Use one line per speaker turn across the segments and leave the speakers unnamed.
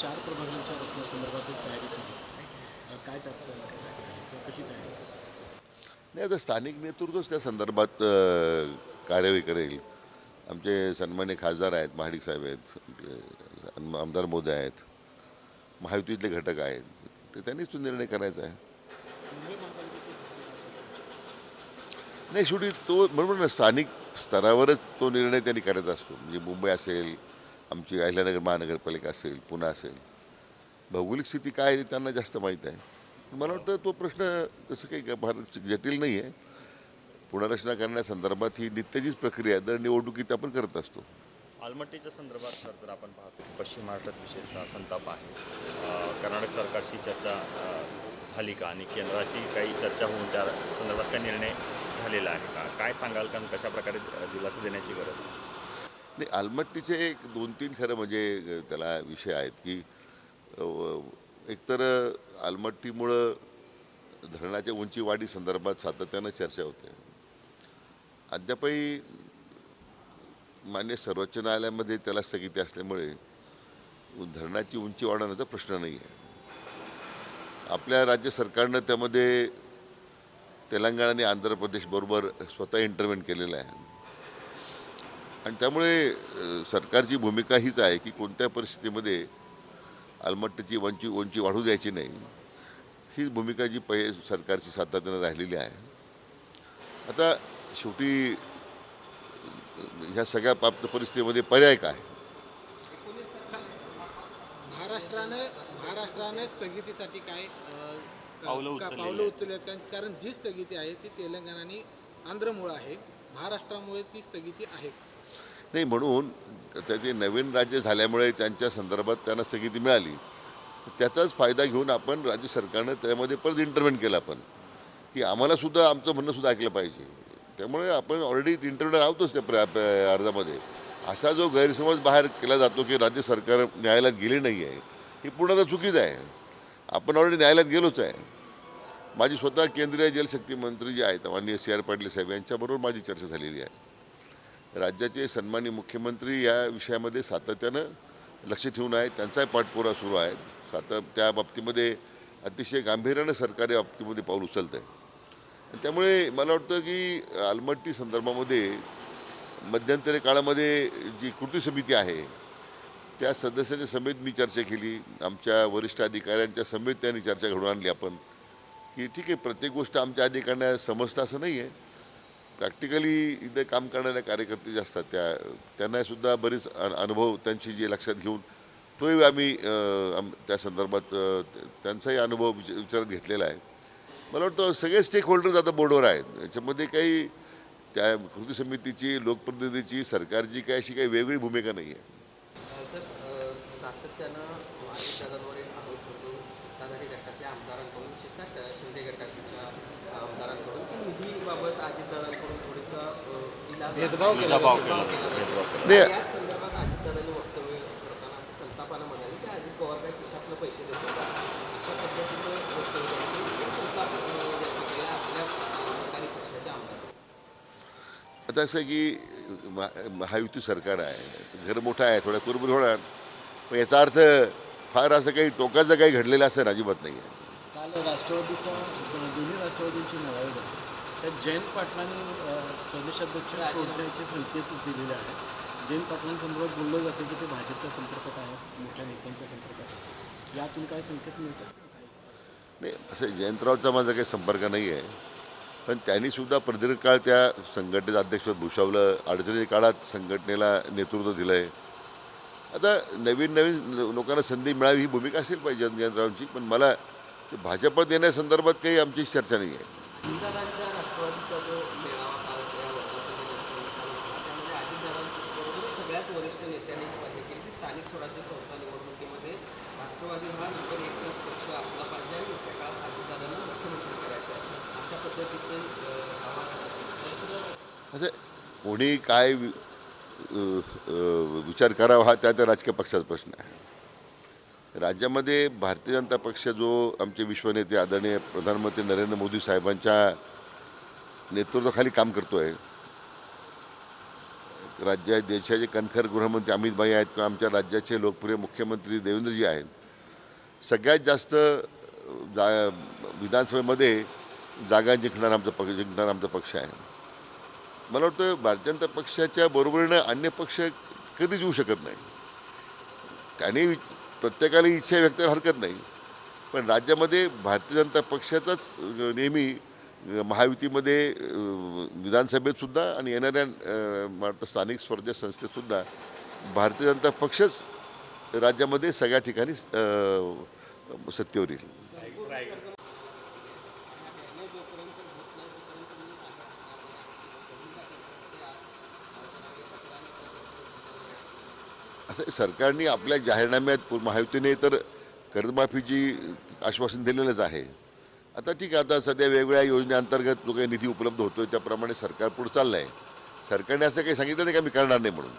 चार प्रभागांच्या रचनेसंदर्भात तयारी झाली काय त्यात कशी तयारी
नाही आता स्थानिक नेतृत्वच त्या संदर्भात कार्यवाही करेल. आमचे सन्मान्य खासदार आहेत महाडिक साहेब आहेत आमदार मोदी आहेत महायुतीतले घटक आहेत. ते त्यांनीच तो निर्णय करायचा आहे. नाही शेवटी तो बरोबर ना स्थानिक स्तरावरच तो निर्णय त्यांनी करायचा असतो. म्हणजे मुंबई असेल आमची अहिल्यानगर महानगरपालिका असेल पुणे असेल भौगोलिक स्थिती काय आहे त्यांना जास्त माहीत आहे. मला वाटतं तो प्रश्न तसं काही फार जटिल नाही आहे. पुनर्रचना करण्यासंदर्भात ही नित्याचीच प्रक्रिया आहे. दर निवडणुकीत आपण करत असतो.
आलमट्टीच्या संदर्भात सर तर आपण पाहतो की पश्चिम महाराष्ट्रात विशेषतः संताप आहे. कर्नाटक सरकारशी चर्चा झाली का? आणि केंद्राशी काही चर्चा होऊन त्या संदर्भात काय निर्णय झालेला आहे का? काय सांगाल? कारण कशा प्रकारे दिलासा देण्याची गरज आहे?
नाही आलमट्टीचे एक दोन तीन खरं म्हणजे त्याला विषय आहेत की एकतर आलमट्टीमुळं धरणाच्या उंची वाढी संदर्भात सातत्यानं चर्चा होते. अद्यापही मान्य सर्वोच्च न्यायालयामध्ये त्याला स्थगिती असल्यामुळे धरणाची उंची वाढवण्याचा प्रश्न नाही आहे आपल्या राज्य सरकारनं त्यामध्ये तेलंगणा आणि आंध्र प्रदेशबरोबर स्वतः इंटरव्हेंट केलेलं आहे. आणि त्यामुळे सरकारची भूमिका हीच आहे की कोणत्या परिस्थितीमध्ये आलमट्टीची वंची उंची वाढू द्यायची नाही. हीच भूमिका जी पै सरकारची सातत्यानं राहिलेली आहे. आता शेवटी ह्या सगळ्या प्राप्त परिस्थितीमध्ये पर्याय काय?
महाराष्ट्रानं महाराष्ट्रानं स्थगितीसाठी काय
पावलं.
उचलली आहेत? कारण- कारण जी स्थगिती आहे ती तेलंगणा आणि आंध्रमुळे आहे. महाराष्ट्रामुळे ती स्थगिती आहे.
नाही म्हणून त्याचे नवीन राज्य झाल्यामुळे त्यांच्या संदर्भात त्यांना स्थगिती मिळाली. त्याचाच फायदा घेऊन आपण राज्य सरकारनं त्यामध्ये परत इंटरव्हेंट केलं आपण. की आम्हालासुद्धा आमचं म्हणणंसुद्धा ऐकलं पाहिजे. त्यामुळे आपण ऑलरेडी इंटरव्ह्यू आहोतच त्या प्र- अर्जामध्ये. असा जो गैरसमज बाहेर केला जातो की राज्य सरकार न्यायालयात गेले नाही आहे ही पूर्णतः चुकीचं आहे. आपण ऑलरेडी न्यायालयात गेलोच आहे. माझी स्वतः केंद्रीय जलशक्ती मंत्री जे आहेत माननीय सी आर पाटील साहेब यांच्याबरोबर माझी चर्चा झालेली आहे. राज्याचे सन्माननीय मुख्यमंत्री या विषयामध्ये सातत्यानं लक्ष ठेवून आहेत. त्यांचाही पाठपुरा सुरू आहे. सात त्या बाबतीमध्ये अतिशय गांभीर्यानं सरकार या बाबतीमध्ये पाऊल उचलत आहे त्यामुळे मला वाटतं की आलमट्टी संदर्भामध्ये मध्यंतरी काळामध्ये जी कृती समिती आहे त्या सदस्याच्या समेत मी चर्चा केली. आमच्या वरिष्ठ अधिकाऱ्यांच्या समेत त्यांनी चर्चा घडवून आणली आपण. की ठीक आहे प्रत्येक गोष्ट आमच्या अधिकाऱ्यांना समजतं असं नाही आहे प्रॅक्टिकली इथे काम करणाऱ्या कार्यकर्ते जे असतात त्या त्यांनासुद्धा बरेच अनुभव त्यांची जे लक्षात घेऊन तोही आम्ही त्या संदर्भात त्यांचाही अनुभव विच- विचारात घेतलेला आहे. मला वाटतं सगळे स्टेक होल्डर्स आता बोर्डवर आहेत. याच्यामध्ये काही त्या कृती समितीची लोकप्रतिनिधीची सरकारची काही अशी काही वेगळी भूमिका नाही आहे
तर अ, सातत्यानं अजितदादांवर एक आरोप होतो त्यासाठी गटातल्या आमदारांकडून विशेषतः त्या शिंदे गटाच्या आमदारांकडून की निधीबाबत अजितदादांकडून थोडंसं अ, इलाज
भेदभाव केला
भेदभाव
जातो.
केला भेदभाव केला
नाही
याच संदर्भात अजितदादांनी वक्तव्य करताना असं संतापानं म्हणाले की अजित पवार काय खिशातनं पैसे देतो का अशा पद्धतीचं वक्तव्य केलं की एक संताप अ, व्यक्त केला आमदार.
आता असं आहे की महा- महायुती सरकार आहे. घर मोठं आहे थोड्या कुरबुर होणार. पण याचा अर्थ फार असं काही टोकाचं काही घडलेलं असं अजिबात नाही आहे
काल राष्ट्रवादीचा दोन्ही राष्ट्रवादींची त्यात जयंत पाटलांनी प्रदेशाध्यक्ष सोडण्याचे संकेत दिलेले आहेत जयंत पाटलांसंदर्भात बोललं जाते की ते भाजपच्या संपर्कात आहेत मोठ्या नेत्यांच्या संपर्कात आहेत. यातून काय संकेत मिळतात?
नाही असं जयंतरावचा माझा काही संपर्क नाही आहे. पण त्यांनी सुद्धा प्रदीर्घ काळ त्या संघटनेचं अध्यक्ष भूषवलं. अडचणीच्या काळात संघटनेला नेतृत्व दिलं आहे आता नवीन नवीन लोकांना संधी मिळावी ही भूमिका असेल पाहिजे जयंतरावांची पण मला ते भाजपात येण्यासंदर्भात काही आमची चर्चा नाही आहे.
अजितदादांच्या जो मेळावा काल या वर्धापन दिनाच्या त्यामध्ये अजितदादांबरोबर सगळ्याच वरिष्ठ नेत्यांनी मान्य केली की स्थानिक स्वराज्य संस्था निवडणुकीमध्ये राष्ट्रवादी हा नंबर एकचाच पक्ष असला पाहिजे आणि त्या काळात अजितदादांना मुख्यमंत्री करायचं आहे. अशा पद्धतीचे अ, आवाहन
असं कोणी काय विचार करावा हा त्या त्या राजकीय पक्षाचा प्रश्न आहे. राज्यामध्ये भारतीय जनता पक्ष जो आमचे विश्वनेते आदरणीय प्रधानमंत्री नरेंद्र मोदी साहेबांच्या नेतृत्वाखाली काम करतो आहे राज्या देशाचे कणखर गृहमंत्री अमित भाई आहेत किंवा आमच्या राज्याचे लोकप्रिय मुख्यमंत्री देवेंद्रजी आहेत. सगळ्यात जास्त जा विधानसभेमध्ये जागा जिंकणार आमचा पक्ष जिंकणार आमचा पक्ष आहे. मला वाटतं भारतीय जनता पक्षाच्या बरोबरीनं अन्य पक्ष कधीच येऊ शकत नाही. त्याने प्रत्येकाला इच्छा व्यक्त हरकत नाही. पण राज्यामध्ये भारतीय जनता पक्षाचाच नेहमी महायुतीमध्ये विधानसभेतसुद्धा विधानसभेत सुद्धा आणि येणाऱ्या अं, वाटतं स्थानिक स्वराज्य संस्थेतसुद्धा भारतीय जनता पक्षच राज्यामध्ये सगळ्या ठिकाणी सत्तेवर येईल. असं सरकारने आपल्या जाहीरनाम्यात महायुतीने तर कर्जमाफीची आश्वासन दिलेलंच आहे. आता ठीक आहे आता सध्या वेगवेगळ्या योजनेअंतर्गत जो काही निधी उपलब्ध होतो आहे त्याप्रमाणे सरकार पुढे चाललं आहे सरकारने असं काही सांगितलं नाही का मी करणार नाही म्हणून.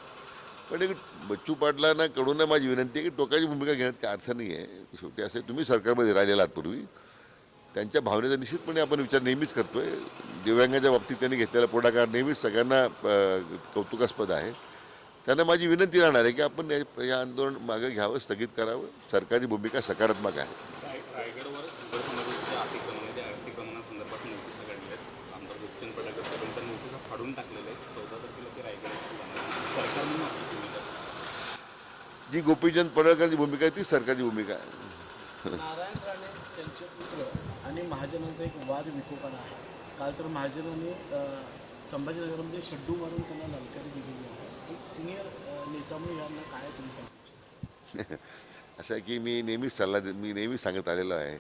पण एक बच्चू पाटलांना कडून माझी विनंती आहे की टोकाची भूमिका घेण्यात काही अर्थ नाही आहे शेवटी असे तुम्ही सरकारमध्ये राहिलेला आहात पूर्वी. त्यांच्या भावनेचा निश्चितपणे आपण विचार नेहमीच करतो आहे दिव्यांगाच्या बाबतीत त्यांनी घेतलेला पुढाकार नेहमीच सगळ्यांना कौतुकास्पद आहे. त्यांना माझी विनंती राहणार आहे की आपण या- या आंदोलन मागे घ्यावं स्थगित करावं. सरकारची भूमिका सकारात्मक आहे.
टाकलेल्या आहेत. चौदा तारखेला ते रायगड
जी गोपीचंद पडळकरची भूमिका आहे ती सरकारची भूमिका आहे.
नारायण राणे त्यांचे पुत्र आणि महाजनांचा एक वाद विकोपाला आहे. काल तर महाजनांनी संभाजीनगरमध्ये शड्डू मारून त्यांना ललकारी दिलेली आहे. एक सिनियर नेता म्हणून यांना काय तुम्ही सांगू?
असं आहे की मी नेहमीच सल्ला दे मी नेहमीच सांगत आलेलो आहे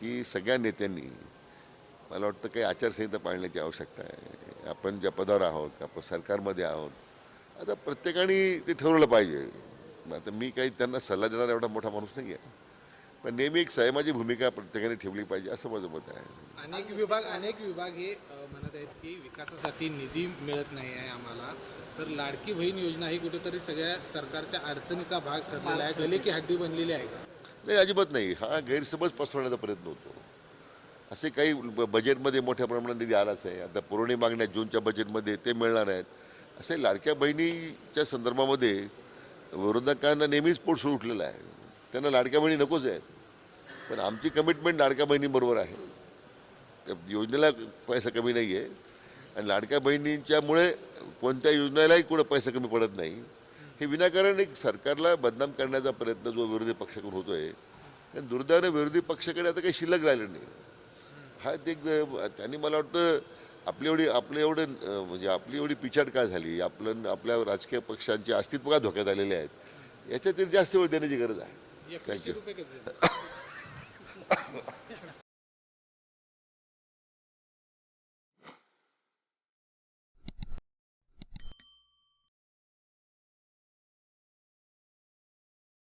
की सगळ्या नेत्यांनी मला वाटतं काही आचारसंहिता पाळण्याची आवश्यकता आहे. आपण ज्या पदावर आहोत आपण सरकारमध्ये आहोत आता प्रत्येकाने ते ठरवलं पाहिजे. आता मी काही त्यांना सल्ला देणारा एवढा मोठा माणूस नाही आहे पण नेहमी एक संयमाची भूमिका प्रत्येकाने ठेवली पाहिजे असं माझं मत आहे.
अनेक विभाग अनेक विभाग हे म्हणत आहेत की विकासासाठी निधी मिळत नाही आहे आम्हाला. तर लाडकी बहीण योजना ही कुठेतरी सगळ्या सरकारच्या अडचणीचा भाग ठरलेला आहे. गले की हड्डी बनलेली आहे का?
नाही अजिबात नाही. हा गैरसमज पसरवण्याचा प्रयत्न होतो. असे काही बजेटमध्ये मोठ्या प्रमाणात निधी आलाच आहे. आता पुरवणी मागण्या जूनच्या बजेटमध्ये ते मिळणार आहेत. असे लाडक्या बहिणीच्या संदर्भामध्ये विरोधकांना नेहमीच पोट सुरू उठलेलं आहे. त्यांना लाडक्या बहिणी नकोच आहेत. पण आमची कमिटमेंट लाडक्या बहिणीबरोबर आहे. योजनेला पैसा कमी नाही आहे आणि लाडक्या बहिणींच्यामुळे कोणत्या योजनेलाही कुठं पैसा कमी पडत नाही. हे विनाकारण एक सरकारला बदनाम करण्याचा प्रयत्न जो विरोधी पक्षाकडून होतो आहे कारण दुर्दैवाने विरोधी पक्षाकडे आता काही शिल्लक राहिलं नाही. हा ते त्यांनी मला वाटतं आपली एवढी आपलं एवढं म्हणजे आपली एवढी पिछाड का झाली? आपलं आपल्या राजकीय पक्षांचे अस्तित्व का धोक्यात आलेले आहेत? याच्यात जास्त वेळ देण्याची गरज आहे.
थँक्यू